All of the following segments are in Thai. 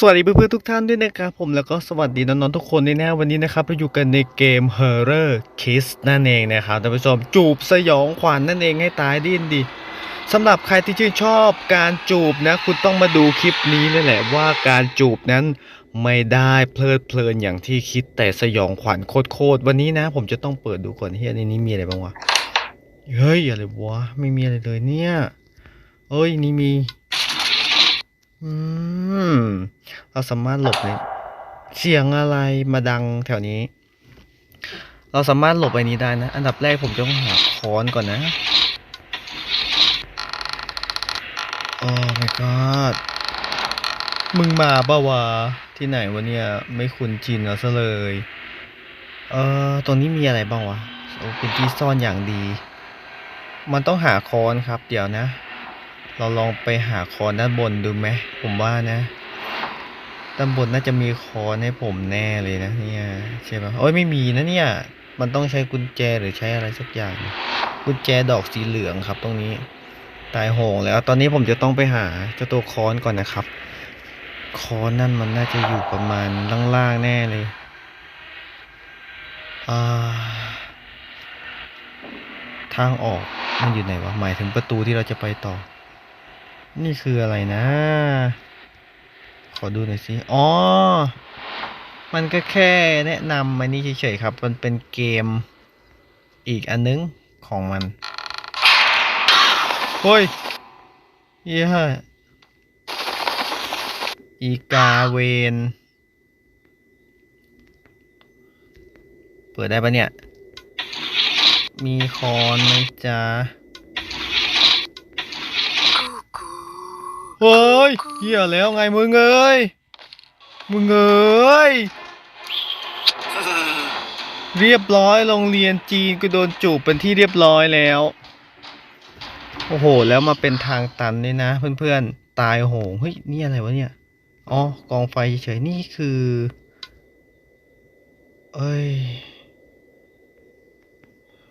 สวัสดีเพื่อนๆทุกท่านด้วยนะครับผมแล้วก็สวัสดีน้องๆทุกคนด้วยนะวันนี้นะครับเราอยู่กันในเกม Horror Kiss นั่นเองนะครับท่านผู้ชมจูบสยองขวัญนนั่นเองให้ตายดิ้นดิสำหรับใครที่ชื่นชอบการจูบนะ คุณต้องมาดูคลิปนี้นี่แหละว่าการจูบนั้นไม่ได้เพลิดเพลินอย่างที่คิดแต่สยองขวัญโคตรๆวันนี้นะ ผมจะต้องเปิดดูก่อนเฮียในนี้มีอะไรบ้างวะเฮ้ยอะไรวะไม่มีอะไรเลยเนี่ยเอ้ยนี่มี อืม เราสามารถหลบเลยเสียงอะไรมาดังแถวนี้ เราสามารถหลบไปนี้ได้นะ อันดับแรกผมจะต้องหาค้อนก่อนนะโอ้ my god มึงมาปะวะที่ไหนวะเนี่ย ไม่คุ้นชินเอาซะเลย เออตรงนี้มีอะไรบ้างวะโอ้เป็นที่ซ่อนอย่างดี มันต้องหาค้อนครับ เดี๋ยวนะ เราลองไปหาคอนด้านบนดูไหมผมว่านะด้านบนน่าจะมีคอนให้ผมแน่เลยนะเนี่ยใช่ปะโอ้ยไม่มีนะเนี่ย มันต้องใช้กุญแจหรือใช้อะไรสักอย่าง กุญแจดอกสีเหลืองครับ ตรงนี้ ตายโหงแล้ว ตอนนี้ผมจะต้องไปหาเจ้าตัวคอนก่อนนะครับ คอนนั่นมันน่าจะอยู่ประมาณล่างๆแน่เลยอ่าทางออกมันอยู่ไหนวะหมายถึงประตูที่เราจะไปต่อ นี่คืออะไรนะ ขอดูหน่อยสิ อ๋อ มันก็แค่แนะนำมันนี่เฉยๆครับ มันเป็นเกมอีกอันนึงของมันเฮ้ยเยี่ยอีกาเวน เปิดได้ปะเนี่ย มีคอนไหมจ๊ะ เฮ้ยเหี้ยแล้วไงมึงเอ้ยมึงเอ้ยเรียบร้อยโรงเรียนจีนก็โดนจูบเป็นที่เรียบร้อยแล้ว โอ้โห แล้วมาเป็นทางตันด้วยนะ เพื่อนๆ ตายโหงเฮ้ยนี่อะไรวะเนี่ยอ๋อกองไฟเฉยๆนี่คือ เอ้ย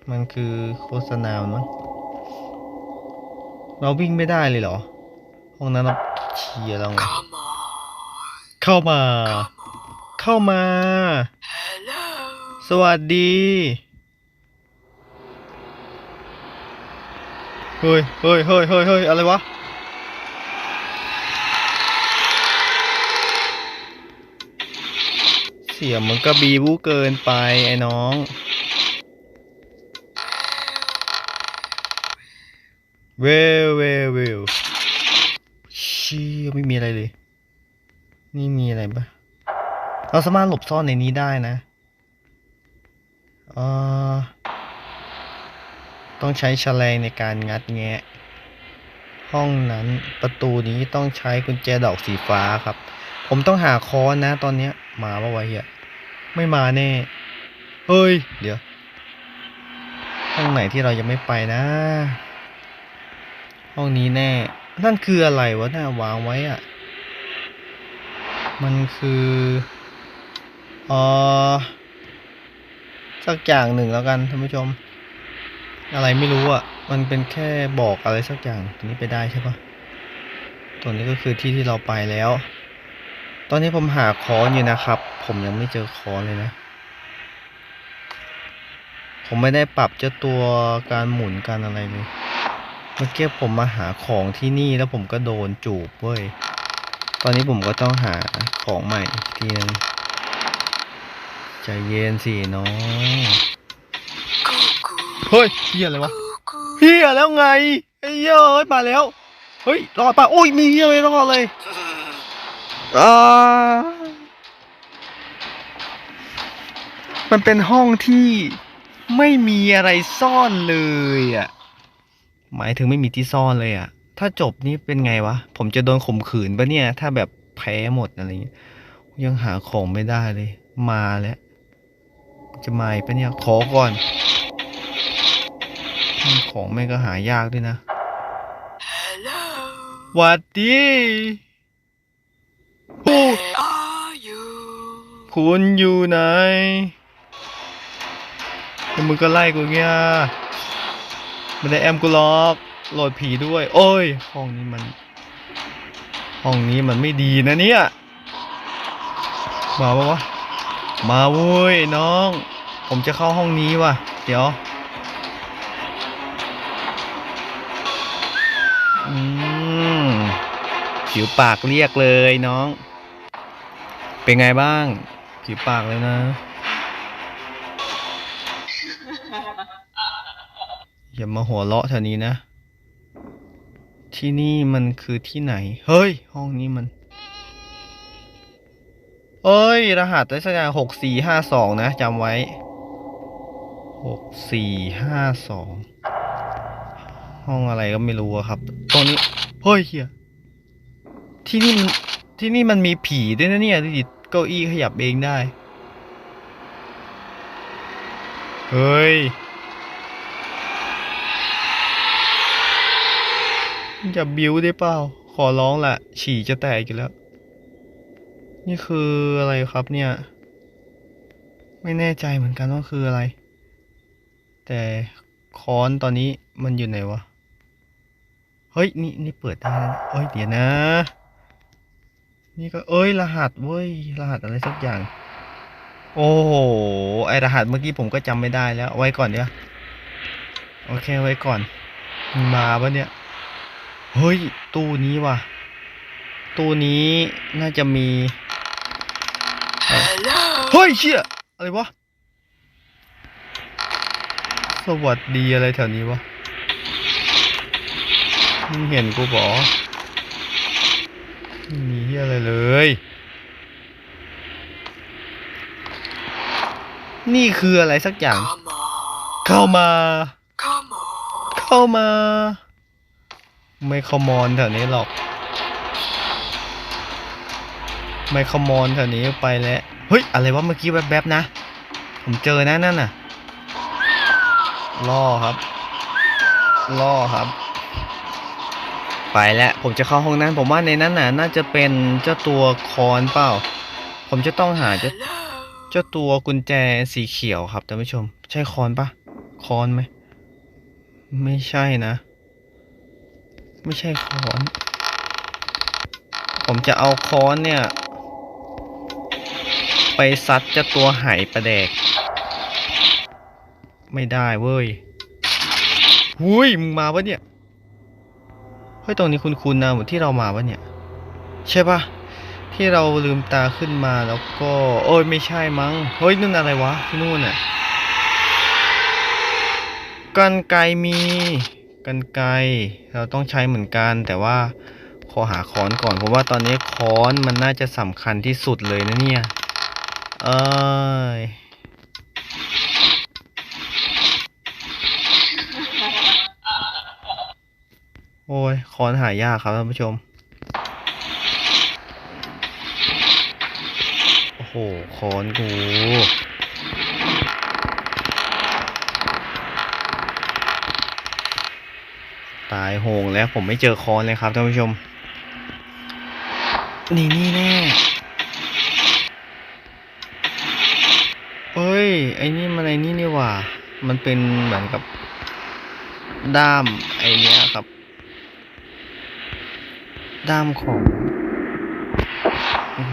มันคือโฆษณามั้งเราวิ่งไม่ได้เลยเหรอ ห้องนั้นเราเชียร์เราไงเข้ามา เข้ามา สวัสดี เฮ้ยเฮ้ยเฮ้ยเฮ้ยเฮ้ยอะไรวะเสียงมันก็บีบูเกินไปไอ้น้อง เวลเวลเวลเชี่ยไม่มีอะไรเลย นี่มีอะไรปะเราสามารถหลบซ่อนในนี้ได้นะเออต้องใช้แฉลงในการงัดแงะ ห้องนั้นประตูนี้ต้องใช้กุญแจดอกสีฟ้าครับ ผมต้องหาค้อนนะ ตอนเนี้ยมาปะวะเฮียไม่มาแน่เฮ้ย เดี๋ยวห้องไหนที่เรายังไม่ไปนะ ห้องนี้แน่ นั่นคืออะไรวะน่าวางไว้อะมันคือเออสักอย่างหนึ่งแล้วกันท่านผู้ชม อะไรไม่รู้อะ มันเป็นแค่บอกอะไรสักอย่างตรงนี้ไปได้ใช่ปะตัวนี้ก็คือที่ที่เราไปแล้ว ตอนนี้ผมหาคอนอยู่นะครับ ผมยังไม่เจอคอนเลยนะ ผมไม่ได้ปรับเจ้าตัวการหมุนการอะไรเลย เมื่อกี้ผมมาหาของที่นี่แล้วผมก็โดนจูบเว้ย ตอนนี้ผมก็ต้องหาของใหม่อีกทีนึงใจเย็นสิน้องเฮ้ยเฮียอะไรวะเฮียแล้วไงไอ้เหี้ยเอ้ยมาแล้ว เฮ้ยรอดปะโอ้ยมีเฮียไม่รอดเลยอ่ามันเป็นห้องที่ไม่มีอะไรซ่อนเลยอะ หมายถึงไม่มีที่ซ่อนเลยอะถ้าจบนี่เป็นไงวะ ผมจะโดนข่มขืนปะเนี่ย ถ้าแบบแพ้หมดอะไรเงี้ย ยังหาของไม่ได้เลย มาแล้ว จะมาอีกปะเนี่ย ขอก่อน ของแม่งก็หายากด้วยนะหวัดดีผู้คุณอยู่ไหนแล้วมึงก็ไล่กูเงี้ย ไม่ได้แอมกูหรอกโหลดผีด้วย โอ้ย ห้องนี้มัน ห้องนี้มันไม่ดีนะเนี่ย มาปะวะ มาเว้ยน้อง ผมจะเข้าห้องนี้ว่ะ เดี๋ยวผิวปากเรียกเลยน้อง เป็นไงบ้าง ผิวปากเลยนะ อย่ามาหัวเราะแถวนี้นะ ที่นี่มันคือที่ไหน เฮ้ย ห้องนี้มัน เอ้ย รหัสได้สักอย่างหกสี่ห้าสองนะจำไว้หกสี่ห้าสองห้องอะไรก็ไม่รู้ครับตรงนี้เฮ้ยเฮียที่นี่มันที่นี่มันมีผีด้วยนะเนี่ยดูดิเก้าอี้ขยับเองได้ เฮ้ย อย่าบิ้วได้เปล่า ขอร้องละฉี่จะแตกอยู่แล้ว นี่คืออะไรครับเนี่ย ไม่แน่ใจเหมือนกันว่าคืออะไร แต่ค้อนตอนนี้มันอยู่ไหนวะ เฮ้ย นี่นี่เปิดได้เอ้ย เดี๋ยวนะ นี่ก็เอ้ย รหัสเว้ย รหัสอะไรสักอย่าง โอ้โห ไอรหัสเมื่อกี้ผมก็จำไม่ได้แล้ว ไว้ก่อนเดี๋ยว โอเค ไว้ก่อนมึงมาปะเนี่ย เฮ้ย ตู้นี้ว่ะ ตู้นี้น่าจะมีเฮ้ยเชี่ยอะไรวะ สวัสดีอะไรแถวนี้วะ มึงเห็นกูบอไม่มีเหี้ยอะไรเลย นี่คืออะไรสักอย่าง เข้ามา เข้ามา ไม่ขมอนแถวนี้หรอก ไม่ขมอนแถวนี้ไปแล้วเฮ้ย อะไรวะเมื่อกี้แวบๆนะ ผมเจอนะนั่นน่ะล่อครับ ล่อครับ ไปแล้วผมจะเข้าห้องนั้น ผมว่าในนั้นน่ะ น่าจะเป็นเจ้าตัวคอนเปล่า ผมจะต้องหาเจ้าเจ้าตัวกุญแจสีเขียวครับท่านผู้ชม ใช่คอนปะคอนไหมไม่ใช่นะ ไม่ใช่ค้อน ผมจะเอาค้อนเนี่ย ไปซัดเจ้าตัวไหประแดก ไม่ได้เว้ยหุยมึงมาปะเนี่ย เฮ้ยตรงนี้คุณคุณนะเหมือนที่เรามาปะเนี่ย ใช่ปะที่เราลืมตาขึ้นมาแล้วก็ โอ้ยไม่ใช่มั้ง เฮ้ยนั่นอะไรวะที่นู่นน่ะกันไกมี กันไกเราต้องใช้เหมือนกัน แต่ว่าขอหาค้อนก่อนเพราะว่าตอนนี้ค้อนมันน่าจะสำคัญที่สุดเลยนะเนี่ยเอ้ยโอ้ยค้อนหายากครับท่านผู้ชม โอ้โหค้อนกู ตายโห งแล้วผมไม่เจอคอนเลยครับท่านผู้ชม นี่นี่แน่เอ้ย ไอ้นี่มันไอ้นี่นี่ว่า มันเป็นเหมือนกับด้ามไอ้นี้ครับ ด้ามของ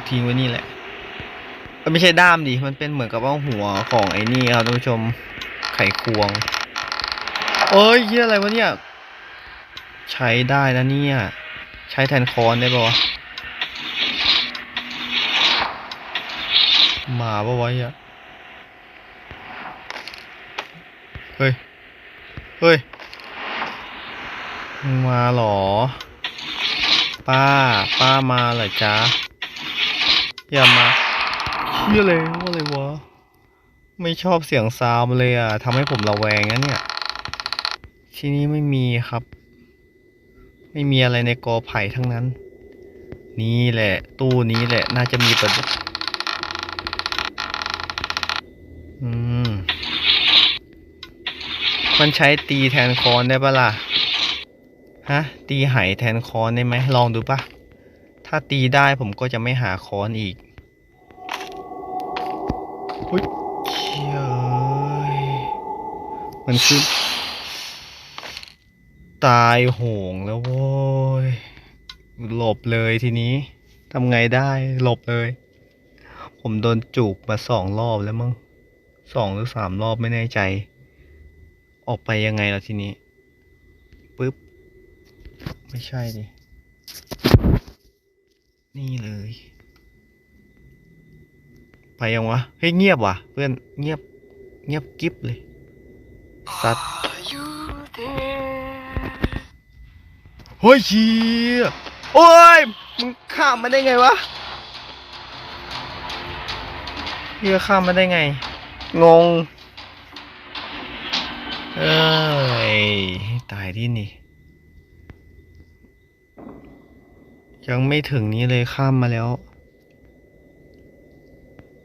ทิ้งไว้นี่แหละเอ้ยไม่ใช่ด้ามดิ มันเป็นเหมือนกับว่าหัวของไอ้นี่ครับท่านผู้ชมไขควง เอ้ยเหียอะไรวะเนี่ย ใช้ได้นะเนี่ย ใช้แทนคอนได้ปะวะมาปะวะเนี่ยเฮ้ย เฮ้ย มาหรอ ป้า ป้ามาเหรอจ๊ะ อย่ามาเฮียเลยว่าอะไรวะ ไม่ชอบเสียงซาวมันเลยอะทำให้ผมระแวงนะเนี่ย ที่นี่ไม่มีครับ ไม่มีอะไรในกอไผ่ทั้งนั้น นี่แหละ ตู้นี้แหละ น่าจะมีประเด็นอืม มันใช้ตีแทนคอนได้ปะล่ะ ฮะ ตีไหแทนคอนได้ไหม ลองดูปะถ้าตีได้ผมก็จะไม่หาคอนอีกอุ้ยเชี่ยเอ้ยมันคือ ตายโหงแล้วโว้ยหลบเลยทีนี้ทำไงได้หลบเลย ผมโดนจูบมาสองรอบแล้วมั้งสองหรือสามรอบไม่แน่ใจ ออกไปยังไงล่ะทีนี้ปึ๊บ ไม่ใช่ดิ นี่เลย ไปยังวะ เฮ้ยเงียบว่ะ เพื่อนเงียบเงียบกิ๊บเลยสัตว์ Are you there? เฮ้ยเชียโอ้ย มึงข้ามมาได้ไงวะเฮียข้ามมาได้ไง งง เอ้ย ตายที่นี่ ยังไม่ถึงนี้เลยข้ามมาแล้ว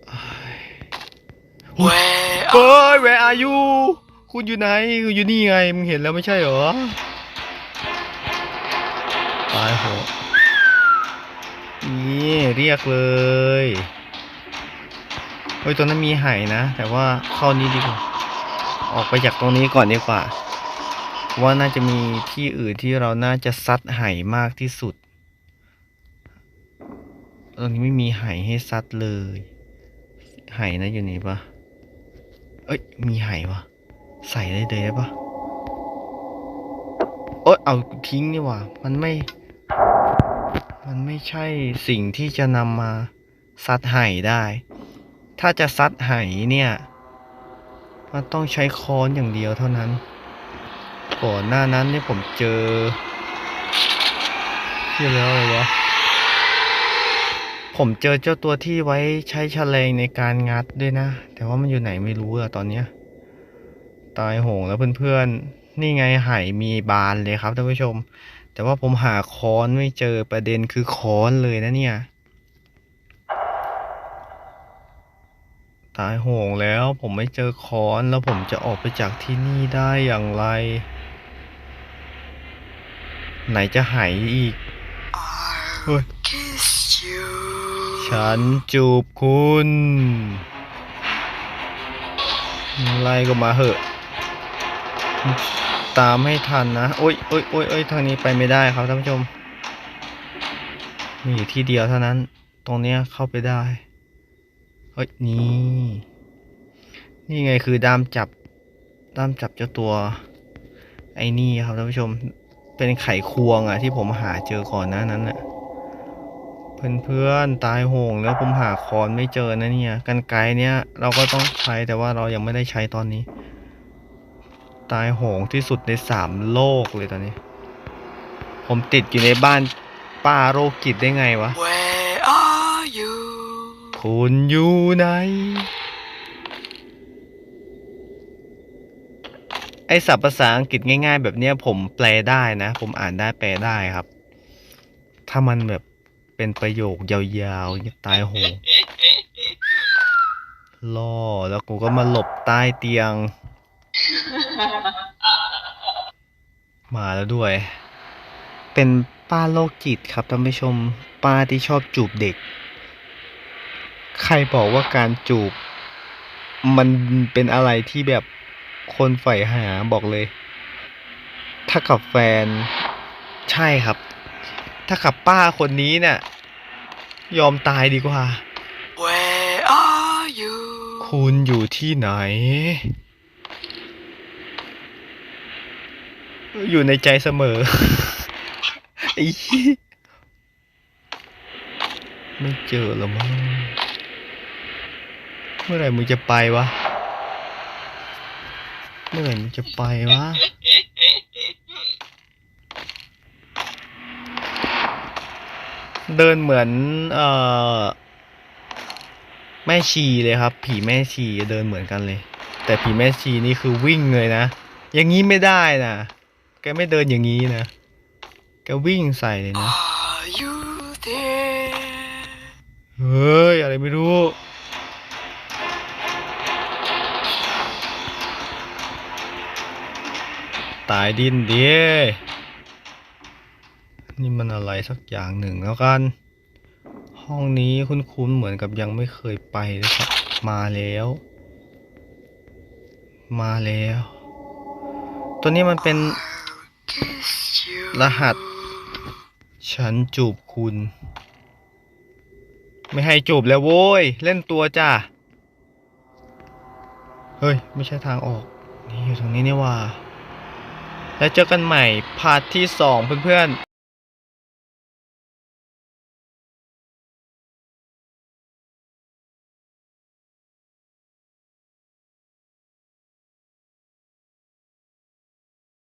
เอ้ย Where เฮ้ย where are you คุณอยู่ไหน คุณอยู่นี่ไง มึงเห็นแล้วไม่ใช่เหรอ ตายโหนี่เรียกเลยเฮ้ยตรงนั้นมีไห่นะ แต่ว่าเข้านี้ดีกว่า ออกไปจากตรงนี้ก่อนดีกว่า ว่าน่าจะมีที่อื่นที่เราน่าจะซัดไห่มากที่สุด ตรงนี้ไม่มีไห่ให้ซัดเลย ไห่นะอยู่นี่ปะเอ้ย มีไห่วะใส่ได้เลยได้ปะโอ๊ยเอาทิ้งนี่หว่า มันไม่ มันไม่ใช่สิ่งที่จะนำมาซัดไห่ได้ ถ้าจะซัดไห่เนี่ย มันต้องใช้ค้อนอย่างเดียวเท่านั้น ก่อนหน้านั้นเนี่ยผมเจอที่แล้วอะไรวะ ผมเจอเจ้าตัวที่ไว้ใช้แฉลงในการงัดด้วยนะ แต่ว่ามันอยู่ไหนไม่รู้อะตอนเนี้ย ตายโหงแล้วเพื่อนๆ นี่ไงไหมีบานเลยครับท่านผู้ชม แต่ว่าผมหาค้อนไม่เจอประเด็นคือค้อนเลยนะเนี่ย ตายโหงแล้วผมไม่เจอค้อนแล้วผมจะออกไปจากที่นี่ได้อย่างไร ไหนจะหายอีกฉันจูบคุณ ไล่ก็มาเหอะ ตามให้ทันนะโอ้ยโอ้ยโอ้ยโอ้ยทางนี้ไปไม่ได้ครับท่านผู้ชม มีอยู่ที่เดียวเท่านั้น ตรงเนี้ยเข้าไปได้เฮ้ยนี่ นี่ไงคือด้ามจับด้ามจับเจ้าตัว ไอ้นี่ครับท่านผู้ชม เป็นไขควงอะที่ผมหาเจอก่อนหน้านั้นอะเพื่อนๆตายโหงแล้วผมหาคอนไม่เจอนะเนี่ย กันไกรเนี้ยเราก็ต้องใช้แต่ว่าเรายังไม่ได้ใช้ตอนนี้ ตายโหงที่สุดในสามโลกเลยตอนนี้ ผมติดอยู่ในบ้านป้าโรคจิตได้ไงวะ Where are you? คุณอยู่ไหน ไอศัพท์ภาษาอังกฤษง่าย ๆ แบบเนี้ยผมแปลได้นะ ผมอ่านได้แปลได้ครับ ถ้ามันแบบเป็นประโยคยาวๆอย่างเงี้ยตายโหงล่อแล้วกูก็มาหลบใต้เตียง มาแล้วด้วย เป็นป้าโรคจิตครับท่านผู้ชม ป้าที่ชอบจูบเด็ก ใครบอกว่าการจูบ มันเป็นอะไรที่แบบคนใฝ่หาบอกเลย ถ้ากับแฟน ใช่ครับ ถ้ากับป้าคนนี้เนี่ยยอมตายดีกว่า Where are you? คุณอยู่ที่ไหน อยู่ในใจเสมอไอ้ไม่เจอแล้วมั้งเมื่อไหร่มึงจะไปวะ เมื่อไหร่มึงจะไปวะเดินเหมือน เอ่อ แม่ชีเลยครับ ผีแม่ชีเดินเหมือนกันเลย แต่ผีแม่ชีนี่คือวิ่งเลยนะ อย่างนี้ไม่ได้นะ แกไม่เดินอย่างนี้นะ แกวิ่งใส่เลยนะ Are you there? เฮ้ย อะไรไม่รู้ตายดินเดีนี่มันอะไรสักอย่างหนึ่งแล้วกัน ห้องนี้คุ้นๆเหมือนกับยังไม่เคยไปเลยครับ มาแล้ว มาแล้ว ตัวนี้มันเป็น Kiss you. รหัส ฉันจูบคุณ ไม่ให้จูบแล้วโว้ย เล่นตัวจ้าเฮ้ย ไม่ใช่ทางออก นี่อยู่ตรงนี้นี่ว่า แล้วเจอกันใหม่พาร์ทที่สองเพื่อนๆ